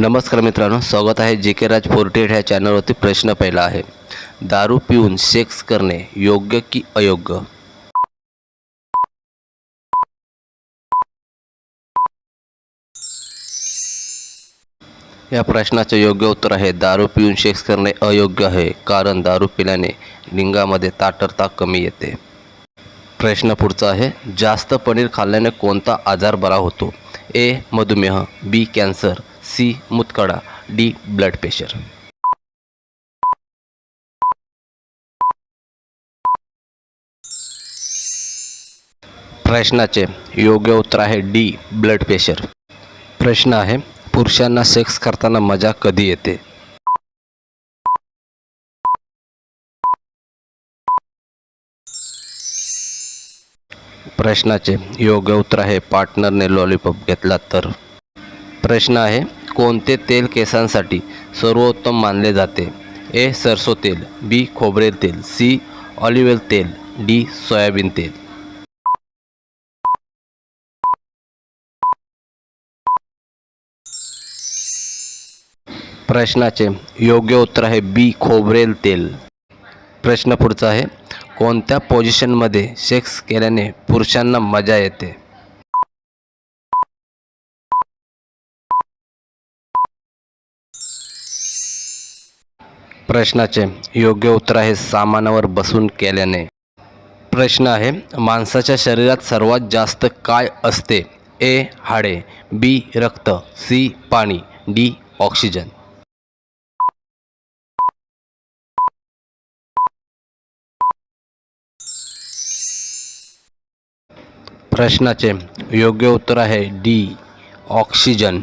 नमस्कार मित्रांनो स्वागत आहे जे के राज फोर्टी एट ह्या चॅनलवरती प्रश्न पहिला आहे. दारू पिऊन सेक्स करणे योग्य की अयोग्य? या प्रश्नाचे योग्य उत्तर आहे दारू पिऊन सेक्स करणे अयोग्य आहे कारण दारू पिल्याने लिंगामध्ये ताटरता कमी येते. प्रश्न पुढचा आहे जास्त पनीर खाल्ल्याने कोणता आजार बरा होतो? ए मधुमेह बी कॅन्सर सी मुतकडा डी ब्लड प्रेशर. प्रश्नाचे योग्य उत्तर आहे डी ब्लड प्रेशर. प्रश्न आहे पुरुषांना सेक्स करताना मजा कधी येते? प्रश्नाचे योग्य उत्तर आहे पार्टनरने लॉलीपॉप घेतला तर. प्रश्न आहे कोणते तेल केसांसाठी सर्वोत्तम मानले जाते? ए. सरसो तेल बी. खोबरेल तेल सी. ऑलिव्ह तेल डी. सोयाबीन तेल. प्रश्नाचे योग्य उत्तर आहे बी. खोबरेल तेल. प्रश्न पुढचा आहे कोणत्या पोझिशनमध्ये सेक्स केल्याने पुरुषांना मजा येते? प्रश्नाचे योग्य उत्तर आहे सामानावर बसून केल्याने. प्रश्न आहे माणसाच्या शरीरात सर्वात जास्त काय असते? ए हाडे बी रक्त सी पाणी डी ऑक्सिजन. प्रश्नाचे योग्य उत्तर आहे डी ऑक्सिजन.